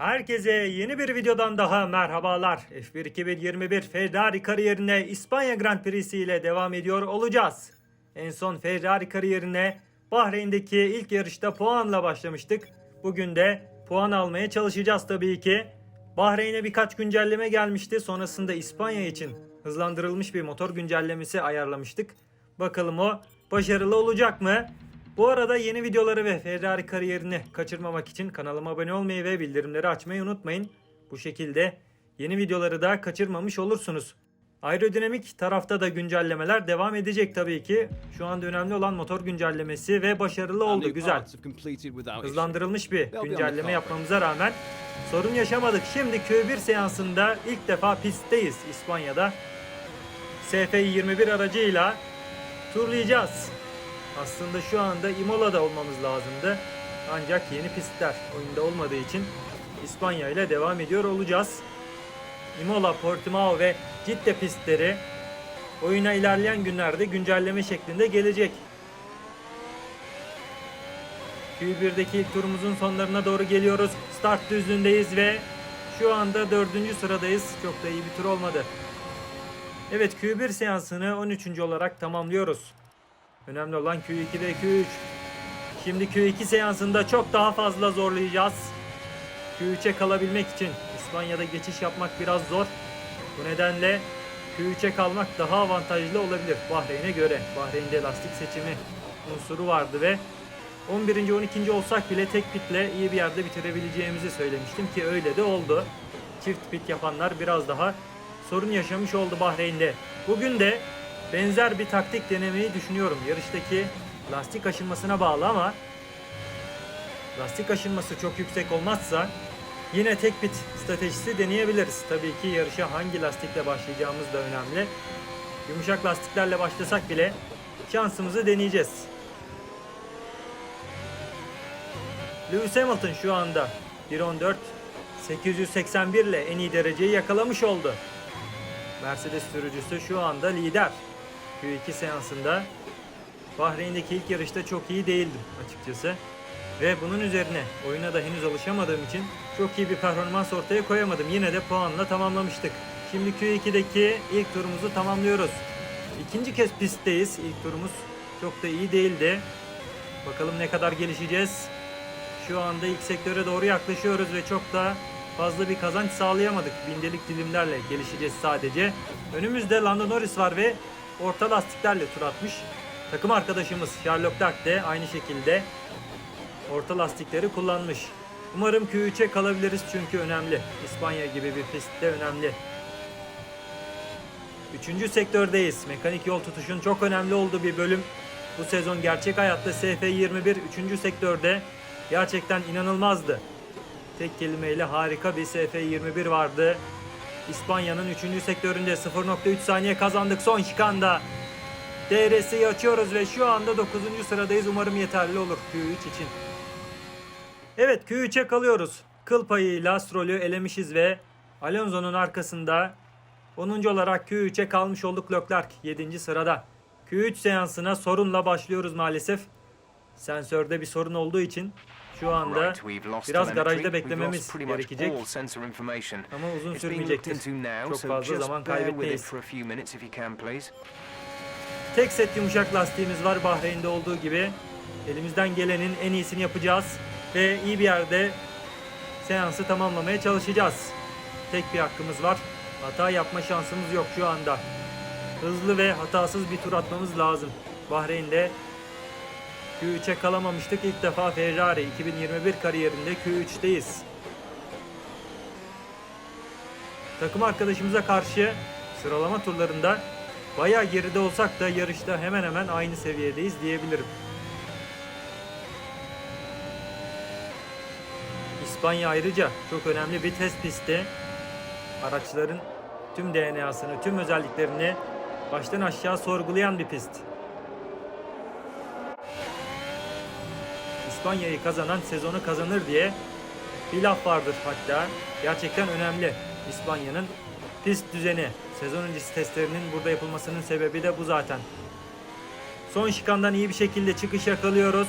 Herkese yeni bir videodan daha merhabalar. F1 2021 Ferrari kariyerine İspanya Grand Prix'si ile devam ediyor olacağız. En son Ferrari kariyerine Bahreyn'deki ilk yarışta puanla başlamıştık. Bugün de puan almaya çalışacağız tabii ki. Bahreyn'e birkaç güncelleme gelmişti. Sonrasında İspanya için hızlandırılmış bir motor güncellemesi ayarlamıştık. Bakalım o başarılı olacak mı? Bu arada yeni videoları ve Ferrari kariyerini kaçırmamak için kanalıma abone olmayı ve bildirimleri açmayı unutmayın. Bu şekilde yeni videoları da kaçırmamış olursunuz. Aerodinamik tarafta da güncellemeler devam edecek tabii ki. Şu anda önemli olan motor güncellemesi ve başarılı oldu güzel. Hızlandırılmış bir güncelleme yapmamıza rağmen sorun yaşamadık. Şimdi Q1 seansında ilk defa pistteyiz İspanya'da. SF21 aracıyla turlayacağız. Aslında şu anda Imola'da olmamız lazımdı. Ancak yeni pistler oyunda olmadığı için İspanya ile devam ediyor olacağız. Imola, Portimao ve Cidde pistleri oyuna ilerleyen günlerde güncelleme şeklinde gelecek. Q1'deki ilk turumuzun sonlarına doğru geliyoruz. Start düzlüğündeyiz ve şu anda dördüncü sıradayız. Çok da iyi bir tur olmadı. Evet Q1 seansını 13. olarak tamamlıyoruz. Önemli olan Q2 ve Q3. Şimdi Q2 seansında çok daha fazla zorlayacağız. Q3'e kalabilmek için İspanya'da geçiş yapmak biraz zor. Bu nedenle Q3'e kalmak daha avantajlı olabilir Bahreyn'e göre. Bahreyn'de lastik seçimi unsuru vardı ve 11. 12. olsak bile tek pitle iyi bir yerde bitirebileceğimizi söylemiştim ki öyle de oldu. Çift pit yapanlar biraz daha sorun yaşamış oldu Bahreyn'de. Bugün de benzer bir taktik denemeyi düşünüyorum. Yarıştaki lastik aşınmasına bağlı ama lastik aşınması çok yüksek olmazsa yine tek pit stratejisi deneyebiliriz. Tabii ki yarışa hangi lastikle başlayacağımız da önemli. Yumuşak lastiklerle başlasak bile şansımızı deneyeceğiz. Lewis Hamilton şu anda 1.14 881 ile en iyi dereceyi yakalamış oldu. Mercedes sürücüsü şu anda lider. Q2 seansında Bahreyn'deki ilk yarışta çok iyi değildim açıkçası. Ve bunun üzerine oyuna da henüz alışamadığım için çok iyi bir performans ortaya koyamadım. Yine de puanla tamamlamıştık. Şimdi Q2'deki ilk turumuzu tamamlıyoruz. İkinci kez pistteyiz. İlk turumuz çok da iyi değildi. Bakalım ne kadar gelişeceğiz. Şu anda ilk sektöre doğru yaklaşıyoruz ve çok da fazla bir kazanç sağlayamadık. Bindelik dilimlerle gelişeceğiz sadece. Önümüzde Lando Norris var ve orta lastiklerle tur atmış. Takım arkadaşımız Sherlock Leclerc de aynı şekilde orta lastikleri kullanmış. Umarım Q3'e kalabiliriz çünkü önemli. İspanya gibi bir pistte önemli. Üçüncü sektördeyiz. Mekanik yol tutuşun çok önemli olduğu bir bölüm. Bu sezon gerçek hayatta SF21 3. sektörde gerçekten inanılmazdı. Tek kelimeyle harika bir SF21 vardı. İspanya'nın 3. sektöründe 0.3 saniye kazandık son şikanda. DRS'yi açıyoruz ve şu anda 9. sıradayız. Umarım yeterli olur Q3 için. Evet Q3'e kalıyoruz. Kıl payıyla Stroll'ü elemişiz ve Alonso'nun arkasında 10. olarak Q3'e kalmış olduk Leclerc 7. sırada. Q3 seansına sorunla başlıyoruz maalesef. Sensörde bir sorun olduğu için şu anda biraz garajda beklememiz gerekecek. Ama uzun sürmeyecektir. Çok fazla zaman kaybetmeyiz. Tek set yumuşak lastiğimiz var Bahreyn'de olduğu gibi. Elimizden gelenin en iyisini yapacağız ve iyi bir yerde seansı tamamlamaya çalışacağız. Tek bir hakkımız var. Hata yapma şansımız yok şu anda. Hızlı ve hatasız bir tur atmamız lazım. Bahreyn'de Q3'e kalamamıştık. İlk defa Ferrari 2021 kariyerinde Q3'teyiz. Takım arkadaşımıza karşı sıralama turlarında bayağı geride olsak da yarışta hemen hemen aynı seviyedeyiz diyebilirim. İspanya ayrıca çok önemli bir test pisti. Araçların tüm DNA'sını, tüm özelliklerini baştan aşağı sorgulayan bir pist. İspanya'yı kazanan sezonu kazanır diye bir laf vardır hatta. Gerçekten önemli İspanya'nın pist düzeni. Sezon öncesi testlerinin burada yapılmasının sebebi de bu zaten. Son şikandan iyi bir şekilde çıkış yakalıyoruz.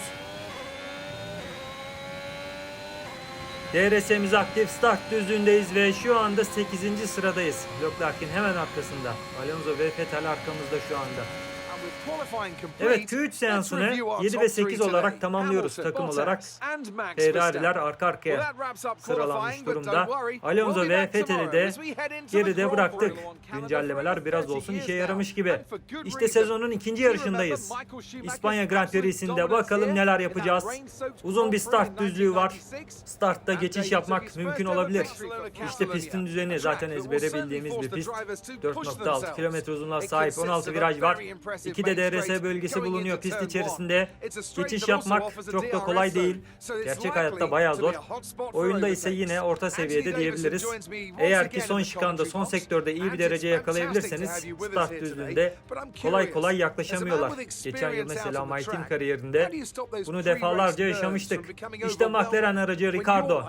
DRS'miz aktif start düzlüğündeyiz ve şu anda 8. sıradayız. Leclerc'in hemen arkasında. Alonso ve Vettel arkamızda şu anda. Evet Q3 seansını 7 ve 8 olarak tamamlıyoruz takım olarak. Ferrari'ler arka arkaya sıralanmış durumda. Alonso ve Vettel'i de geride bıraktık. Güncellemeler biraz olsun işe yaramış gibi. İşte sezonun ikinci yarışındayız. İspanya Grand Prix'sinde bakalım neler yapacağız. Uzun bir start düzlüğü var. Startta geçiş yapmak mümkün olabilir. İşte pistin düzeni zaten ezbere bildiğimiz bir pist. 4.6 kilometre uzunluğa sahip 16 viraj var. İki de DRS bölgesi bulunuyor pist içerisinde. Geçiş yapmak çok da kolay değil. Gerçek hayatta bayağı zor. Oyunda ise yine orta seviyede diyebiliriz. Eğer ki son şikanda, son sektörde iyi bir derece yakalayabilirseniz start düzlüğünde kolay kolay yaklaşamıyorlar. Geçen yıl mesela My Team kariyerinde bunu defalarca yaşamıştık. İşte McLaren aracı Ricardo.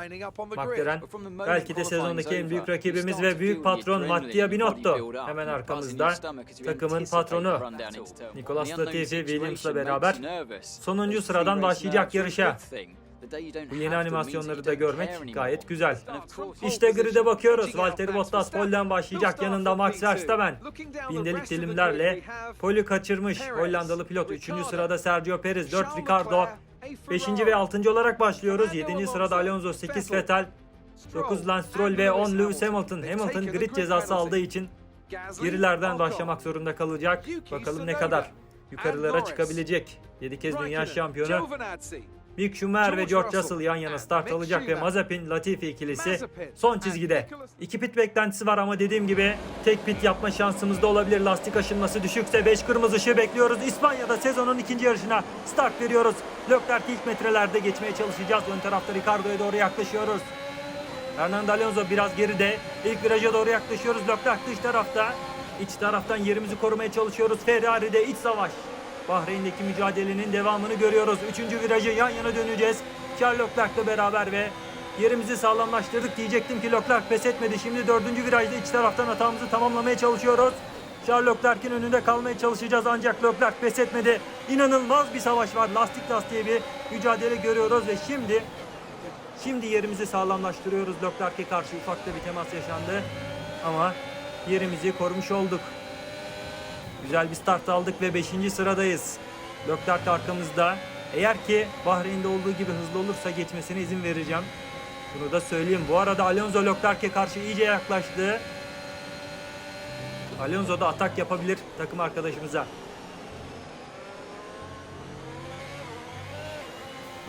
McLaren belki de sezondaki en büyük rakibimiz ve büyük patron Mattia Binotto. Hemen arkamızda takımın patronu. Nicolas Latifi Williams'la beraber sonuncu sıradan başlayacak yarışa. Bu yeni animasyonları da görmek gayet güzel. İşte grid'e bakıyoruz. Valtteri Bottas polden başlayacak. Yanında Max Verstappen. Bindelik dilimlerle poli kaçırmış. Hollandalı pilot. 3. sırada Sergio Perez. 4 Ricardo. 5. ve 6. olarak başlıyoruz. 7. sırada Alonso. 8 Vettel. 9 Lance Stroll ve 10 Lewis Hamilton. Hamilton grid cezası aldığı için gerilerden başlamak zorunda kalacak. Bakalım ne kadar yukarılara çıkabilecek. 7 kez dünya şampiyonu Mick Schumacher ve George Russell yan yana start alacak ve Mazepin Latifi ikilisi son çizgide. İki pit beklentisi var ama dediğim gibi tek pit yapma şansımız da olabilir. Lastik aşınması düşükse 5 kırmızı ışığı bekliyoruz. İspanya'da sezonun ikinci yarışına start veriyoruz. Leclerc ilk metrelerde geçmeye çalışacağız. Ön tarafta Ricardo'ya doğru yaklaşıyoruz. Fernando Alonso biraz geride. İlk viraja doğru yaklaşıyoruz. Leclerc dış tarafta. İç taraftan yerimizi korumaya çalışıyoruz. Ferrari'de iç savaş. Bahreyn'deki mücadelenin devamını görüyoruz. Üçüncü virajı yan yana döneceğiz. Charles Leclerc'le beraber ve yerimizi sağlamlaştırdık diyecektim ki Leclerc pes etmedi. Şimdi dördüncü virajda iç taraftan hatamızı tamamlamaya çalışıyoruz. Charles Leclerc'in önünde kalmaya çalışacağız ancak Leclerc pes etmedi. İnanılmaz bir savaş var. Lastik lastiğe bir mücadele görüyoruz ve şimdi şimdi yerimizi sağlamlaştırıyoruz. Leclerc'e karşı ufak da bir temas yaşandı. Ama yerimizi korumuş olduk. Güzel bir start aldık ve 5. sıradayız. Leclerc arkamızda. Eğer ki Bahreyn'de olduğu gibi hızlı olursa geçmesine izin vereceğim. Bunu da söyleyeyim. Bu arada Alonso Leclerc'e karşı iyice yaklaştı. Alonso da atak yapabilir takım arkadaşımıza.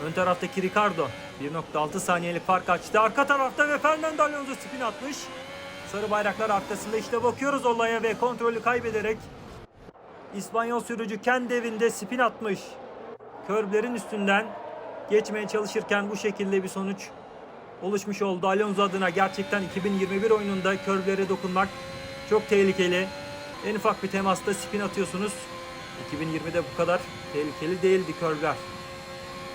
Ön taraftaki Ricardo 1.6 saniyelik fark açtı. Arka tarafta ve Fernando Alonso spin atmış. Sarı bayraklar arkasında işte bakıyoruz olaya ve kontrolü kaybederek İspanyol sürücü kendi evinde spin atmış. Körblerin üstünden geçmeye çalışırken bu şekilde bir sonuç oluşmuş oldu. Alonso adına gerçekten 2021 oyununda körblere dokunmak çok tehlikeli. En ufak bir temasta spin atıyorsunuz. 2020'de bu kadar tehlikeli değildi körbler.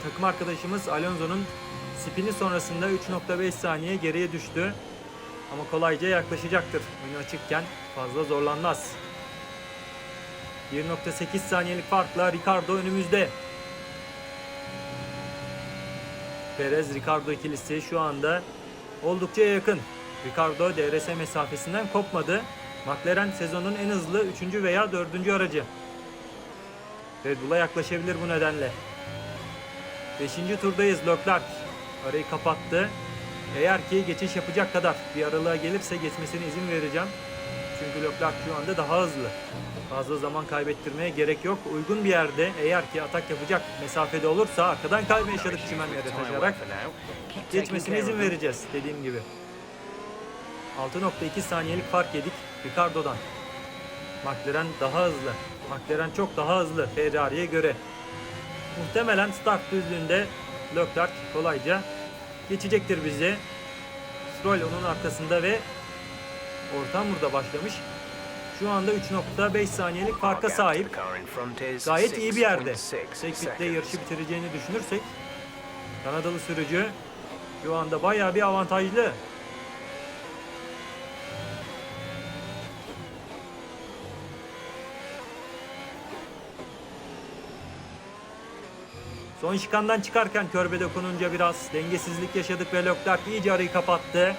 Takım arkadaşımız Alonso'nun spini sonrasında 3.5 saniye geriye düştü. Ama kolayca yaklaşacaktır. Oyun açıkken fazla zorlanmaz. 1.8 saniyelik farkla Ricardo önümüzde. Perez Ricardo ikilisi şu anda oldukça yakın. Ricardo DRS mesafesinden kopmadı. McLaren sezonun en hızlı 3. veya 4. aracı. Red Bull'a yaklaşabilir bu nedenle. 5. turdayız Leclerc. Arayı kapattı. Eğer ki geçiş yapacak kadar bir aralığa gelirse geçmesine izin vereceğim. Çünkü Leclerc şu anda daha hızlı. Fazla zaman kaybettirmeye gerek yok. Uygun bir yerde eğer ki atak yapacak mesafede olursa arkadan kayma yaşadık çimenlere taşarak geçmesine izin vereceğiz dediğim gibi. 6.2 saniyelik fark yedik Ricardo'dan. McLaren daha hızlı. McLaren çok daha hızlı Ferrari'ye göre. Muhtemelen start düzlüğünde Leclerc kolayca geçecektir bizi. Stroll onun arkasında ve ortam burada başlamış. Şu anda 3.5 saniyelik farka sahip. Gayet iyi bir yerde. Tek pitte yarışı bitireceğini düşünürsek Kanadalı sürücü şu anda bayağı bir avantajlı. Son şikandan çıkarken körbe dokununca biraz dengesizlik yaşadık ve Leclerc iyice arayı kapattı.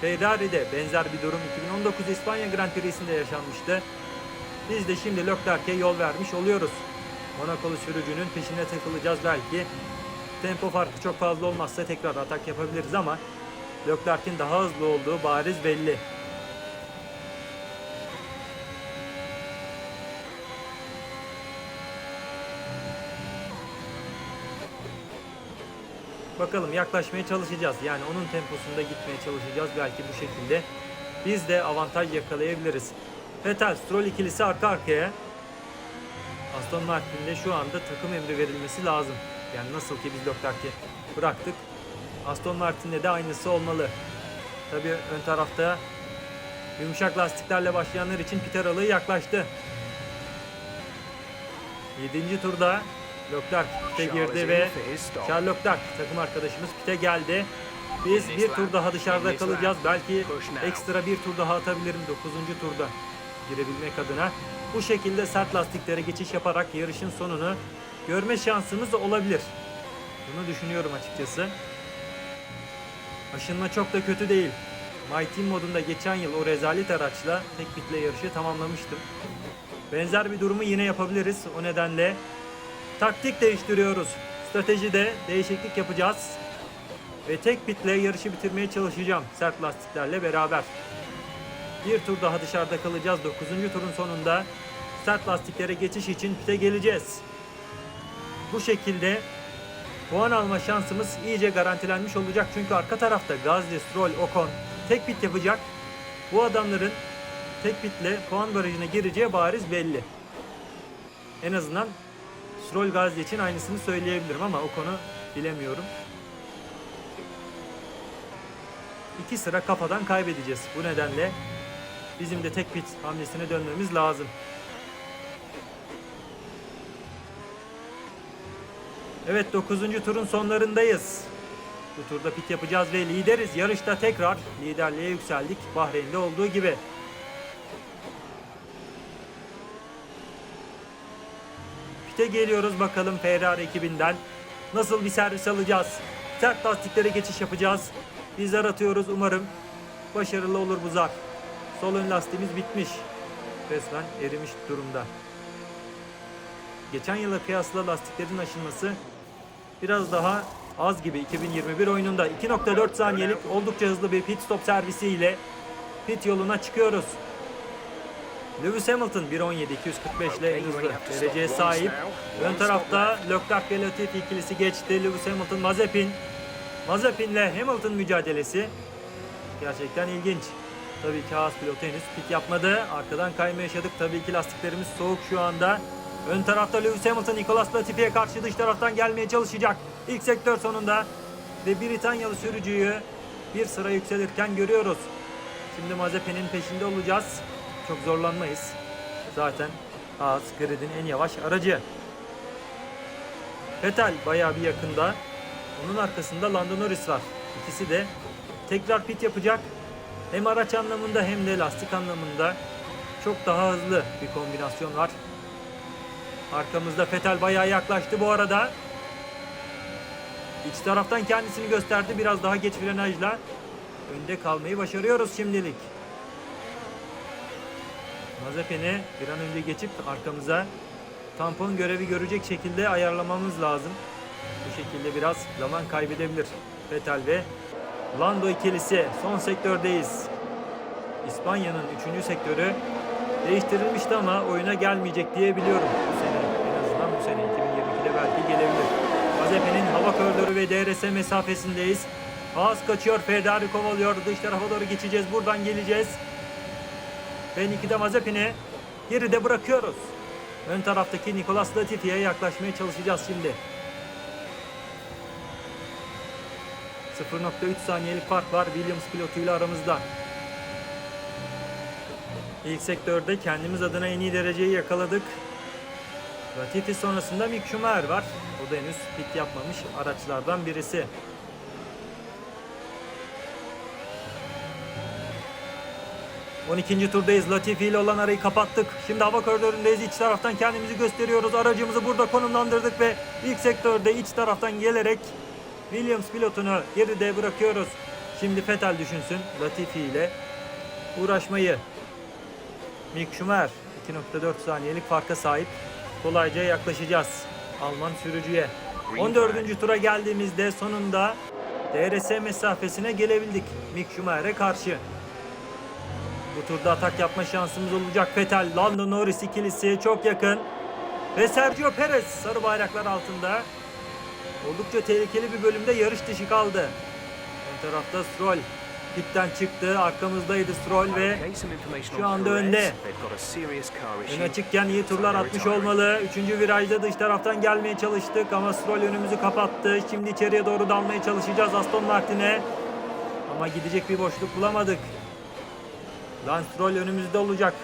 Ferrari'de benzer bir durum 2019 İspanya Grand Prix'sinde yaşanmıştı. Biz de şimdi Leclerc'e yol vermiş oluyoruz. Monakolu sürücünün peşine takılacağız belki. Tempo farkı çok fazla olmazsa tekrar atak yapabiliriz ama Leclerc'in daha hızlı olduğu bariz belli. Bakalım yaklaşmaya çalışacağız. Yani onun temposunda gitmeye çalışacağız. Belki bu şekilde biz de avantaj yakalayabiliriz. Vettel, Stroll ikilisi arka arkaya. Aston Martin'de şu anda takım emri verilmesi lazım. Yani nasıl ki biz Leclerc'i bıraktık. Aston Martin'de de aynısı olmalı. Tabii ön tarafta yumuşak lastiklerle başlayanlar için pit aralığı yaklaştı. 7. turda Leclerc pite girdi ve Charles Leclerc takım arkadaşımız pite geldi. Biz bir tur daha dışarıda kalacağız. Belki ekstra bir tur daha atabilirim 9. turda girebilmek adına. Bu şekilde sert lastiklere geçiş yaparak yarışın sonunu görme şansımız olabilir. Bunu düşünüyorum açıkçası. Aşınma çok da kötü değil. My Team modunda geçen yıl o rezalet araçla tek pitle yarışı tamamlamıştım. Benzer bir durumu yine yapabiliriz. O nedenle taktik değiştiriyoruz. Stratejide değişiklik yapacağız. Ve tek pitle yarışı bitirmeye çalışacağım sert lastiklerle beraber. Bir tur daha dışarıda kalacağız. 9. turun sonunda sert lastiklere geçiş için pite geleceğiz. Bu şekilde puan alma şansımız iyice garantilenmiş olacak. Çünkü arka tarafta Gazli, Stroll, Ocon tek pit yapacak. Bu adamların tek pitle puan barajına gireceği bariz belli. En azından Stroll Gazli için aynısını söyleyebilirim ama Ocon'u bilemiyorum. İki sıra kafadan kaybedeceğiz. Bu nedenle bizim de tek pit hamlesine dönmemiz lazım. Evet 9. turun sonlarındayız. Bu turda pit yapacağız ve lideriz. Yarışta tekrar liderliğe yükseldik. Bahreyn'de olduğu gibi. Pite geliyoruz bakalım Ferrari ekibinden. Nasıl bir servis alacağız? Sert lastiklere geçiş yapacağız. Bizler atıyoruz umarım. Başarılı olur bu zar. Sol ön lastiğimiz bitmiş. Resmen erimiş durumda. Geçen yıla kıyasla lastiklerin aşınması biraz daha az gibi 2021 oyununda 2.4 saniyelik oldukça hızlı bir pit stop servisiyle pit yoluna çıkıyoruz. Lewis Hamilton 1.17 245 ile en hızlı dereceye sahip. Ön tarafta Leclerc ve Latifi ikilisi geçti. Lewis Hamilton Mazepin. Mazepin ile Hamilton mücadelesi gerçekten ilginç. Tabii ki Haas pilotu henüz pit yapmadı. Arkadan kayma yaşadık. Tabii ki lastiklerimiz soğuk şu anda. Ön tarafta Lewis Hamilton Nicolas Latifi'ye karşı dış taraftan gelmeye çalışacak. İlk sektör sonunda ve Britanyalı sürücüyü bir sıra yükselirken görüyoruz. Şimdi Mazepin'in peşinde olacağız. Çok zorlanmayız. Zaten Haas gridin en yavaş aracı. Vettel bayağı bir yakında. Onun arkasında Lando Norris var. İkisi de tekrar pit yapacak. Hem araç anlamında hem de lastik anlamında çok daha hızlı bir kombinasyon var. Arkamızda Fetel bayağı yaklaştı bu arada. İç taraftan kendisini gösterdi. Biraz daha geç frenajla önde kalmayı başarıyoruz şimdilik. Mazepin'i bir an önce geçip arkamıza tampon görevi görecek şekilde ayarlamamız lazım. Bu şekilde biraz zaman kaybedebilir. Fetel ve Lando ikilisi son sektördeyiz. İspanya'nın 3. sektörü değiştirilmişti ama oyuna gelmeyecek diye biliyorum bu sene. En azından bu sene 2022'de belki gelebilir. Mazepin'in hava koridoru ve DRS mesafesindeyiz. Haas kaçıyor, Ferrari kovalıyor. Dış tarafa doğru geçeceğiz. Buradan geleceğiz. Ve Nikita Mazepin'i geride bırakıyoruz. Ön taraftaki Nicolas Latifi'ye yaklaşmaya çalışacağız şimdi. 0.3 saniyelik fark var Williams pilotuyla aramızda. İlk sektörde kendimiz adına en iyi dereceyi yakaladık. Latifi sonrasında Mick Schumacher var. O da henüz pit yapmamış araçlardan birisi. 12. turdayız. Latifi ile olan arayı kapattık. Şimdi hava koridorundayız. İç taraftan kendimizi gösteriyoruz. Aracımızı burada konumlandırdık ve ilk sektörde iç taraftan gelerek Williams pilotunu geride bırakıyoruz. Şimdi Fetel düşünsün Latifi ile uğraşmayı. Mick Schumacher 2.4 saniyelik farka sahip. Kolayca yaklaşacağız Alman sürücüye. 14. tura geldiğimizde sonunda DRS mesafesine gelebildik Mick Schumacher'e karşı. Bu turda atak yapma şansımız olacak. Vettel, Lando Norris ikilisi çok yakın. Ve Sergio Perez sarı bayraklar altında. Oldukça tehlikeli bir bölümde yarış dışı kaldı. Ön tarafta Stroll pitten çıktı. Arkamızdaydı Stroll ve şu anda önde. Ön açıkken iyi turlar atmış olmalı. Üçüncü virajda dış taraftan gelmeye çalıştık ama Stroll önümüzü kapattı. Şimdi içeriye doğru dalmaya çalışacağız Aston Martin'e. Ama gidecek bir boşluk bulamadık. Lance Stroll önümüzde olacak.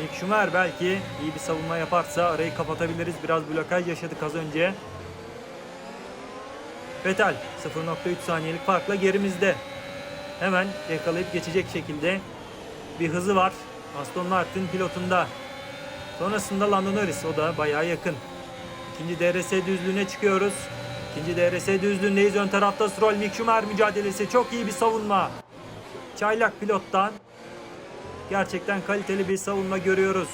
Mick Schumacher belki iyi bir savunma yaparsa arayı kapatabiliriz. Biraz blokaj yaşadık az önce. Vettel 0.3 saniyelik farkla gerimizde. Hemen yakalayıp geçecek şekilde bir hızı var. Aston Martin pilotunda. Sonrasında Lando Norris o da bayağı yakın. İkinci DRS düzlüğüne çıkıyoruz. İkinci DRS düzlüğündeyiz. Ön tarafta Stroll Mick Schumacher mücadelesi. Çok iyi bir savunma. Çaylak pilottan gerçekten kaliteli bir savunma görüyoruz.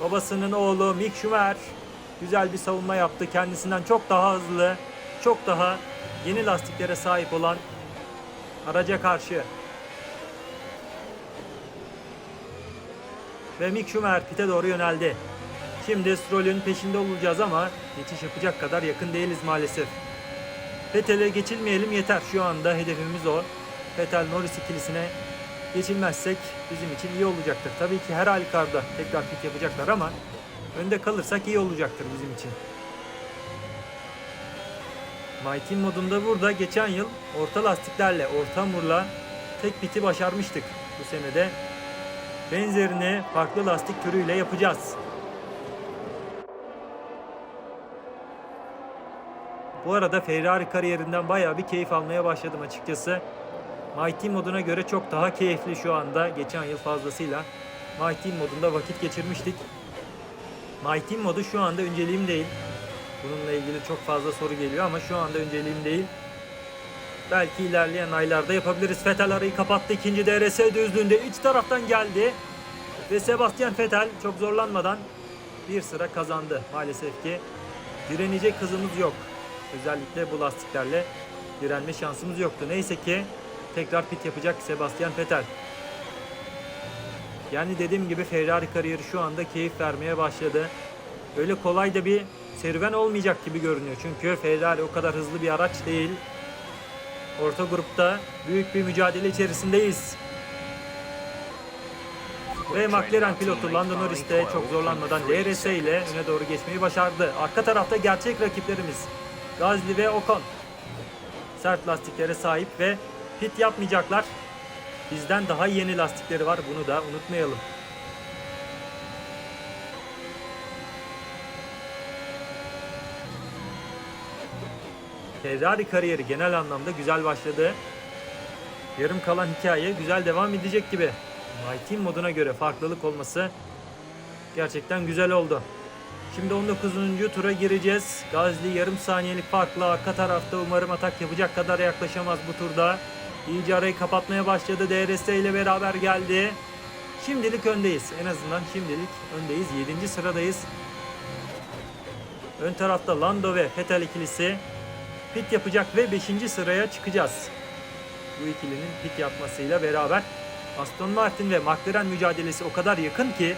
Babasının oğlu Mick Schumacher güzel bir savunma yaptı. Kendisinden çok daha hızlı, çok daha yeni lastiklere sahip olan araca karşı. Ve Mick Schumacher pite doğru yöneldi. Şimdi Stroll'ün peşinde olacağız ama geçiş yapacak kadar yakın değiliz maalesef. Vettel'e geçilmeyelim yeter. Şu anda hedefimiz o. Vettel Norris ikilisine geçilmezsek bizim için iyi olacaktır. Tabii ki her halükarda tekrar pit yapacaklar ama önde kalırsak iyi olacaktır bizim için. My Team modunda burada geçen yıl orta lastiklerle, orta hamurla tek piti başarmıştık. Bu senede benzerini farklı lastik türüyle yapacağız. Bu arada Ferrari kariyerinden bayağı bir keyif almaya başladım açıkçası. Team moduna göre çok daha keyifli şu anda. Geçen yıl fazlasıyla Team modunda vakit geçirmiştik. Team modu şu anda önceliğim değil. Bununla ilgili çok fazla soru geliyor ama şu anda önceliğim değil. Belki ilerleyen aylarda yapabiliriz. Vettel arayı kapattı. ikinci DRS düzlüğünde iç taraftan geldi. Ve Sebastian Vettel çok zorlanmadan bir sıra kazandı. Maalesef ki direnecek hızımız yok. Özellikle bu lastiklerle direnme şansımız yoktu. Neyse ki tekrar pit yapacak Sebastian Vettel. Yani dediğim gibi Ferrari kariyeri şu anda keyif vermeye başladı. Öyle kolay da bir serüven olmayacak gibi görünüyor. Çünkü Ferrari o kadar hızlı bir araç değil. Orta grupta büyük bir mücadele içerisindeyiz. Ve McLaren pilotu Lando Norris de çok zorlanmadan DRS ile öne doğru geçmeyi başardı. Arka tarafta gerçek rakiplerimiz Gazli ve Ocon. Sert lastiklere sahip ve pit yapmayacaklar. Bizden daha yeni lastikleri var bunu da unutmayalım. Ferrari kariyeri genel anlamda güzel başladı. Yarım kalan hikaye güzel devam edecek gibi. My Team moduna göre farklılık olması gerçekten güzel oldu. Şimdi 19. tura gireceğiz. Gazli yarım saniyelik farkla arka tarafta umarım atak yapacak kadar yaklaşamaz bu turda. İyice arayı kapatmaya başladı. DRS ile beraber geldi. Şimdilik öndeyiz. En azından şimdilik öndeyiz. 7. sıradayız. Ön tarafta Lando ve Vettel ikilisi pit yapacak ve 5. sıraya çıkacağız. Bu ikilinin pit yapmasıyla beraber Aston Martin ve McLaren mücadelesi o kadar yakın ki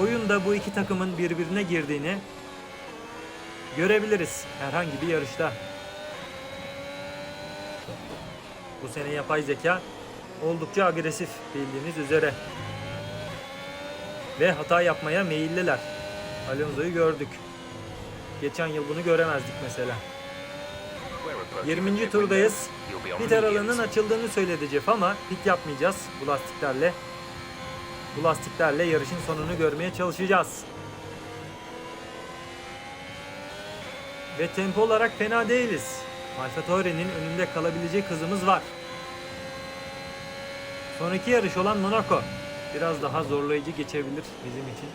oyunda bu iki takımın birbirine girdiğini görebiliriz herhangi bir yarışta. Bu sene yapay zeka oldukça agresif bildiğiniz üzere. Ve hata yapmaya meyilliler. Alonso'yu gördük. Geçen yıl bunu göremezdik mesela. 20. turdayız. Pit aralığının açıldığını söyledi Jeff ama pit yapmayacağız bu lastiklerle. Bu lastiklerle yarışın sonunu görmeye çalışacağız. Ve tempo olarak fena değiliz. Alfa Tauri'nin önünde kalabilecek hızımız var. Sonraki yarış olan Monaco biraz daha zorlayıcı geçebilir bizim için.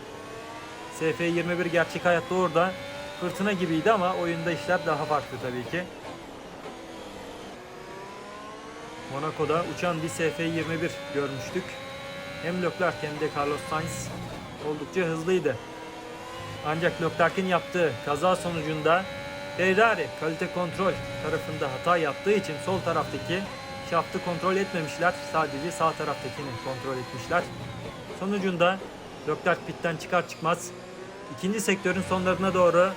SF21 gerçek hayatta orada fırtına gibiydi ama oyunda işler daha farklı tabii ki. Monaco'da uçan bir SF21 görmüştük. Hem Leclerc hem de Carlos Sainz oldukça hızlıydı. Ancak Leclerc'in yaptığı kaza sonucunda Ferrari kalite kontrol tarafında hata yaptığı için sol taraftaki şaftı kontrol etmemişler. Sadece sağ taraftakini kontrol etmişler. Sonucunda Leclerc pitten çıkar çıkmaz ikinci sektörün sonlarına doğru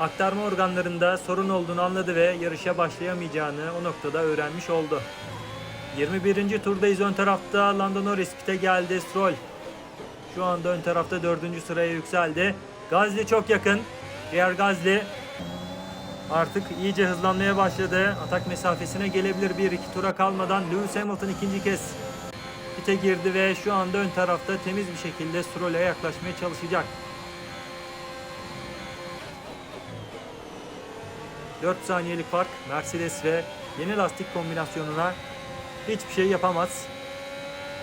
aktarma organlarında sorun olduğunu anladı ve yarışa başlayamayacağını o noktada öğrenmiş oldu. 21. turdayız ön tarafta Lando Norris pite geldi Stroll. Şu anda ön tarafta 4. sıraya yükseldi. Gazli çok yakın. Pierre Gazli artık iyice hızlanmaya başladı. Atak mesafesine gelebilir bir iki tura kalmadan Lewis Hamilton ikinci kez pite girdi ve şu anda ön tarafta temiz bir şekilde Stroll'e yaklaşmaya çalışacak. 4 saniyelik fark Mercedes ve yeni lastik kombinasyonuna hiçbir şey yapamaz.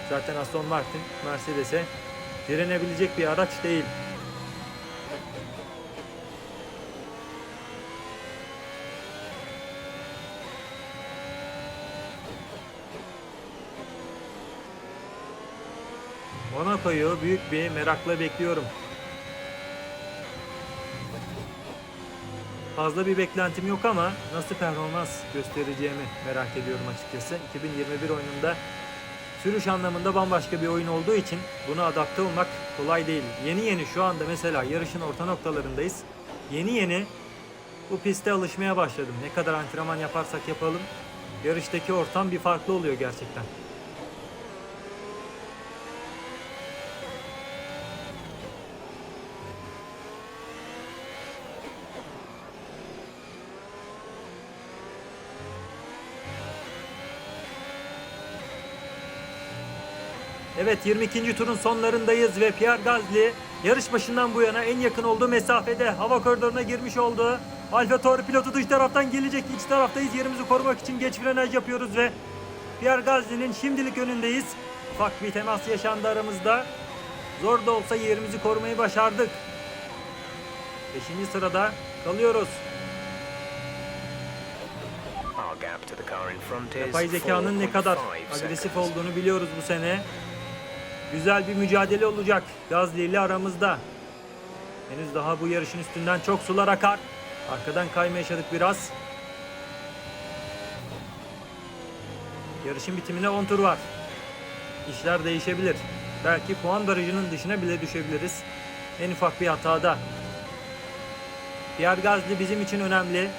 Zaten Aston Martin Mercedes'e direnebilecek bir araç değil. Monaco'yu büyük bir merakla bekliyorum. Fazla bir beklentim yok ama nasıl performans göstereceğimi merak ediyorum açıkçası. 2021 oyununda sürüş anlamında bambaşka bir oyun olduğu için buna adapte olmak kolay değil. Yeni yeni şu anda mesela yarışın orta noktalarındayız. Yeni yeni bu piste alışmaya başladım. Ne kadar antrenman yaparsak yapalım yarıştaki ortam bir farklı oluyor gerçekten. Evet 22. turun sonlarındayız ve Pierre Gasly yarış başından bu yana en yakın olduğu mesafede hava koridoruna girmiş oldu. Alfa Tauri pilotu dış taraftan gelecek. İç taraftayız. Yerimizi korumak için geç frenaj yapıyoruz ve Pierre Gasly'nin şimdilik önündeyiz. Ufak bir temas yaşandı aramızda. Zor da olsa yerimizi korumayı başardık. 5. sırada kalıyoruz. Yapay zekanın ne kadar 4.5 agresif olduğunu biliyoruz bu sene. Güzel bir mücadele olacak Gazli ile aramızda. Henüz daha bu yarışın üstünden çok sular akar. Arkadan kayma yaşadık biraz. Yarışın bitimine 10 tur var. İşler değişebilir. Belki puan barajının dışına bile düşebiliriz. En ufak bir hatada. Pierre Gasly bizim için önemli.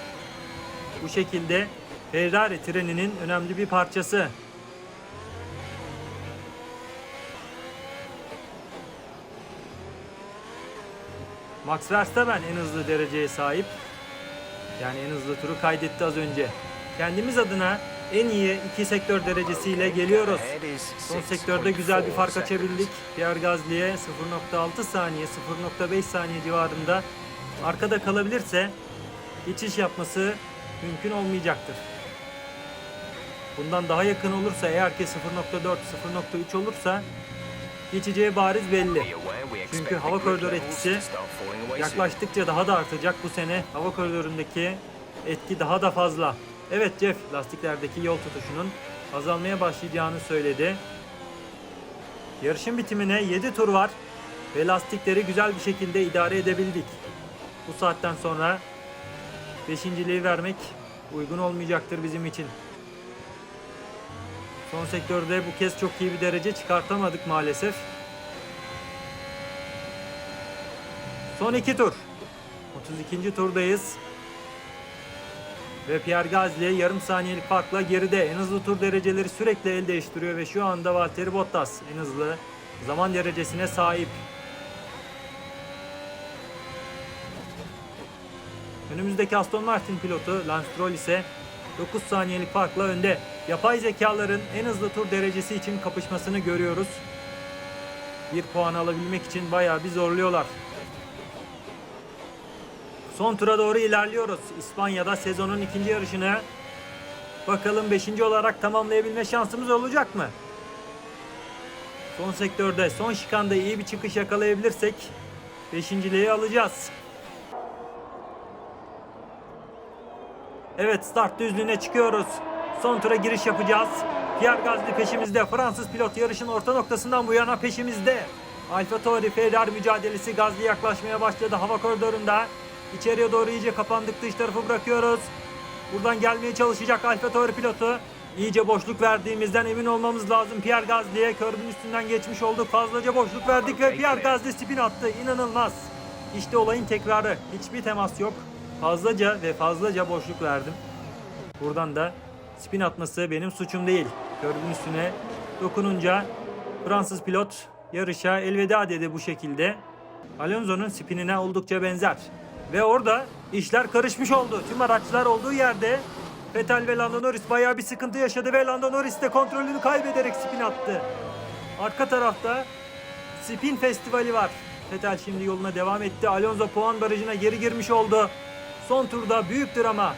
Bu şekilde Ferrari treninin önemli bir parçası. Max Verstappen en hızlı dereceye sahip. Yani en hızlı turu kaydetti az önce. Kendimiz adına en iyi iki sektör derecesiyle geliyoruz. Son sektörde güzel bir 6.4 fark açabildik. Pierre Gasly'e 0.6 saniye, 0.5 saniye civarında arkada kalabilirse geçiş yapması mümkün olmayacaktır. Bundan daha yakın olursa eğer ki 0.4, 0.3 olursa geçeceği bariz belli. Çünkü hava koridoru etkisi yaklaştıkça daha da artacak bu sene. Hava koridorundaki etki daha da fazla. Evet Jeff lastiklerdeki yol tutuşunun azalmaya başlayacağını söyledi. Yarışın bitimine 7 tur var ve lastikleri güzel bir şekilde idare edebildik. Bu saatten sonra beşinciliği vermek uygun olmayacaktır bizim için. Son sektörde bu kez çok iyi bir derece çıkartamadık maalesef. Son iki tur. 32. turdayız. Ve Pierre Gasly yarım saniyelik farkla geride. En hızlı tur dereceleri sürekli el değiştiriyor ve şu anda Valtteri Bottas en hızlı zaman derecesine sahip. Önümüzdeki Aston Martin pilotu Lance Stroll ise 9 saniyelik farkla önde. Yapay zekaların en hızlı tur derecesi için kapışmasını görüyoruz. Bir puan alabilmek için bayağı bir zorluyorlar. Son tura doğru ilerliyoruz. İspanya'da sezonun ikinci yarışını bakalım 5. olarak tamamlayabilme şansımız olacak mı? Son sektörde son şikanda iyi bir çıkış yakalayabilirsek beşinciliği alacağız. Evet start düzlüğüne çıkıyoruz. Son tura giriş yapacağız. Pierre Gasly peşimizde. Fransız pilot yarışın orta noktasından bu yana peşimizde. Alfa Tauri Ferrari mücadelesi Gasly yaklaşmaya başladı hava koridorunda. İçeriye doğru iyice kapandık dış tarafı bırakıyoruz. Buradan gelmeye çalışacak Alfa Tauri pilotu. İyice boşluk verdiğimizden emin olmamız lazım. Pierre Gasly'ye körbün üstünden geçmiş olduk. Fazlaca boşluk verdik ve Pierre Gasly spin attı. İnanılmaz. İşte olayın tekrarı. Hiçbir temas yok. Fazlaca ve fazlaca boşluk verdim. Buradan da spin atması benim suçum değil. Körbün üstüne dokununca Fransız pilot yarışa elveda dedi bu şekilde. Alonso'nun spinine oldukça benzer. Ve orada işler karışmış oldu. Tüm araçlar olduğu yerde Vettel ve Lando Norris bayağı bir sıkıntı yaşadı ve Lando Norris de kontrolünü kaybederek spin attı. Arka tarafta spin festivali var. Vettel şimdi yoluna devam etti. Alonso puan barajına geri girmiş oldu. Son turda büyük drama.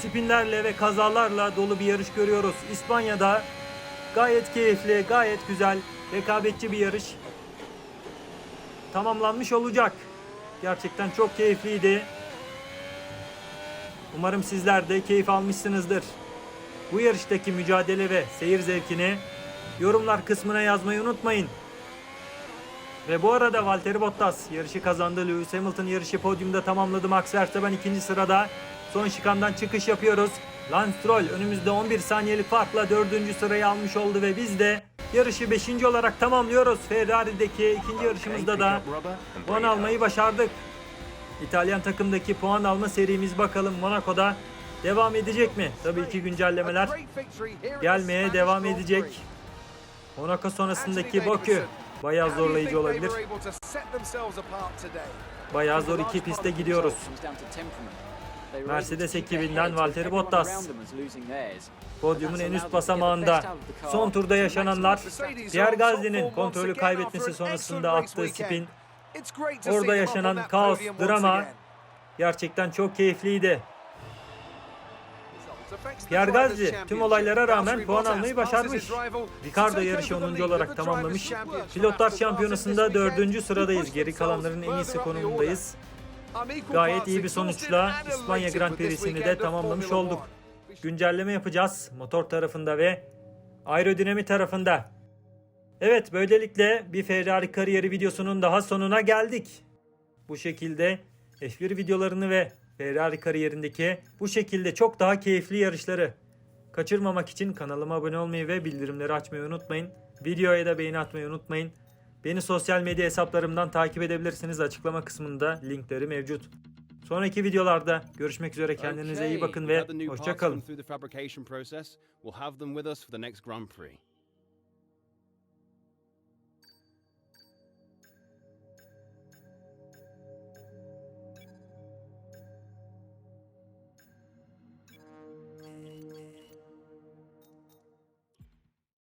Spinlerle ve kazalarla dolu bir yarış görüyoruz. İspanya'da gayet keyifli, gayet güzel, rekabetçi bir yarış tamamlanmış olacak. Gerçekten çok keyifliydi. Umarım sizler de keyif almışsınızdır. Bu yarıştaki mücadele ve seyir zevkini yorumlar kısmına yazmayı unutmayın. Ve bu arada Valtteri Bottas yarışı kazandı. Lewis Hamilton yarışı podyumda tamamladı. Max Verstappen ikinci sırada. Son şikandan çıkış yapıyoruz. Lance Stroll önümüzde 11 saniyelik farkla dördüncü sırayı almış oldu ve biz de yarışı 5. olarak tamamlıyoruz. Ferrari'deki ikinci yarışımızda da puan almayı başardık. İtalyan takımdaki puan alma serimiz bakalım Monaco'da devam edecek mi? Tabii ki güncellemeler gelmeye devam edecek. Monaco sonrasındaki Bakü bayağı zorlayıcı olabilir. Bayağı zor iki piste gidiyoruz. Mercedes ekibinden Valtteri Bottas. Podyumun en üst basamağında son turda yaşananlar Pierre Gasly'nin kontrolü kaybetmesi sonrasında attığı spin Orada yaşanan kaos, drama gerçekten çok keyifliydi. Pierre Gasly tüm olaylara rağmen puan almayı başarmış. Ricardo yarışı 10. olarak tamamlamış. Pilotlar şampiyonasında 4. sıradayız. Geri kalanların en iyisi konumundayız. Gayet iyi bir sonuçla İspanya Grand Prix'sini de tamamlamış olduk. Güncelleme yapacağız motor tarafında ve aerodinami tarafında. Evet böylelikle bir Ferrari kariyeri videosunun daha sonuna geldik. Bu şekilde F1 videolarını ve Ferrari kariyerindeki bu şekilde çok daha keyifli yarışları kaçırmamak için kanalıma abone olmayı ve bildirimleri açmayı unutmayın. Videoya da beğeni atmayı unutmayın. Beni sosyal medya hesaplarımdan takip edebilirsiniz. Açıklama kısmında linkleri mevcut. Sonraki videolarda görüşmek üzere. Kendinize iyi bakın ve hoşça kalın.